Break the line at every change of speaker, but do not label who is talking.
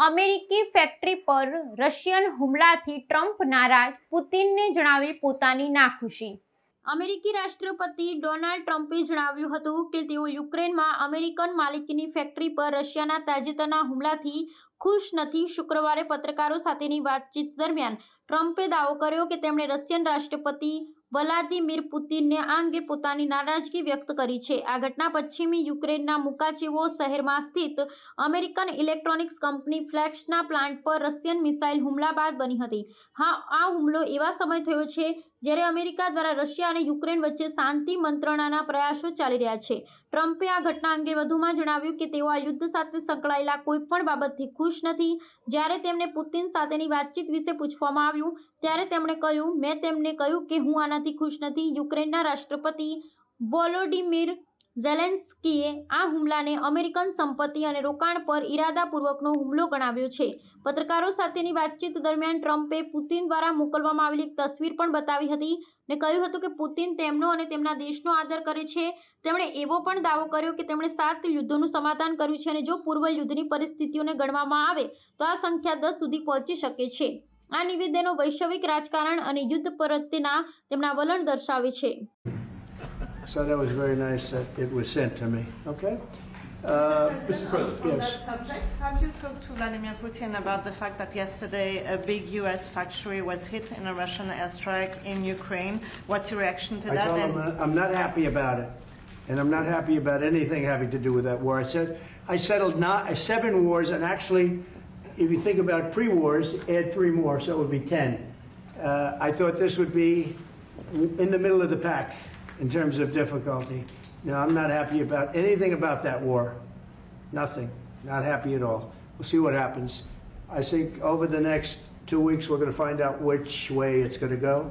અમેરિકી ફેક્ટરી પર રશિયન હુમલાથી ટ્રમ્પ નારાજ, પુતિનને જણાવી પોતાની નાખુશી. અમેરિકી રાષ્ટ્રપતિ ડોનાલ્ડ ટ્રમ્પે જણાવ્યું હતું કે તેઓ યુક્રેનમાં અમેરિકન માલિકીની ફેક્ટરી પર રશિયાના તાજેતરના હુમલાથી ખુશ નથી. શુક્રવારે પત્રકારો સાથેની વાતચીત દરમિયાન ટ્રમ્પે દાવો કર્યો કે તેમણે રશિયન રાષ્ટ્રપતિ વ્લાદિમીર પુતિનને આ અંગે પોતાની નારાજગી વ્યક્ત કરી છે. આ ઘટના પશ્ચિમી યુક્રેનના મુકાચીવો શહેરમાં સ્થિત અમેરિકન ઇલેક્ટ્રોનિક્સ કંપની ફ્લેક્સના પ્લાન્ટ પર રશિયન મિસાઇલ હુમલા બાદ બની હતી. હા, આ હુમલો એવા સમય થયો છે જ્યારે અમેરિકા દ્વારા રશિયા અને યુક્રેન વચ્ચે શાંતિ મંત્રણાના પ્રયાસો ચાલી રહ્યા છે. ટ્રમ્પે આ ઘટના અંગે વધુમાં જણાવ્યું કે તેઓ આ યુદ્ધ સાથે સંકળાયેલા કોઈપણ બાબતથી ખુશ નથી. જ્યારે તેમને પુતિન સાથેની વાતચીત વિશે પૂછવામાં આવ્યું, ત્યારે તેમણે કહ્યું, મેં તેમને કહ્યું કે હું આનાથી ખુશ નથી. યુક્રેનના રાષ્ટ્રપતિ વોલોડિમીર ઝેલેન્સ્કીએ આ હુમલાને અમેરિકન સંપત્તિ અને રોકાણ પર ઇરાદાપૂર્વકનો હુમલો ગણાવ્યો છે. પત્રકારો સાથેની વાતચીત દરમિયાન ટ્રમ્પે પુતિન દ્વારા મોકલવામાં આવેલી એક તસવીર પણ બતાવી હતી ને કહ્યું હતું કે પુતિન તેમનો અને તેમના દેશનો આદર કરે છે. તેમણે એવો પણ દાવો કર્યો કે તેમણે સાત યુદ્ધોનું સમાધાન કર્યું છે અને જો પૂર્વ યુદ્ધની પરિસ્થિતિઓને ગણવામાં આવે તો આ સંખ્યા દસ સુધી પહોંચી શકે છે. આ નિવેદનો વૈશ્વિક રાજકારણ અને યુદ્ધ પ્રત્યેના તેમના વલણ દર્શાવે છે
So that was very nice that it was sent to me, okay? Uh,
Mr. President.
Yes.
On that subject, have you talked to Vladimir Putin about the fact that yesterday a big U.S. factory was hit in a Russian airstrike in Ukraine? What's your reaction to
I
that?
told him
And-
uh, I'm not happy about it, and I'm not happy about anything having to do with that war. I said I settled not, uh, seven wars, and actually, if you think about pre-wars, add three more, so it would be ten. Uh, I thought this would be in the middle of the pack in terms of difficulty. No, I'm not happy about anything about that war. Nothing. Not happy at all. We'll see what happens. I think over the next two weeks, we're going to find out which way it's going to go.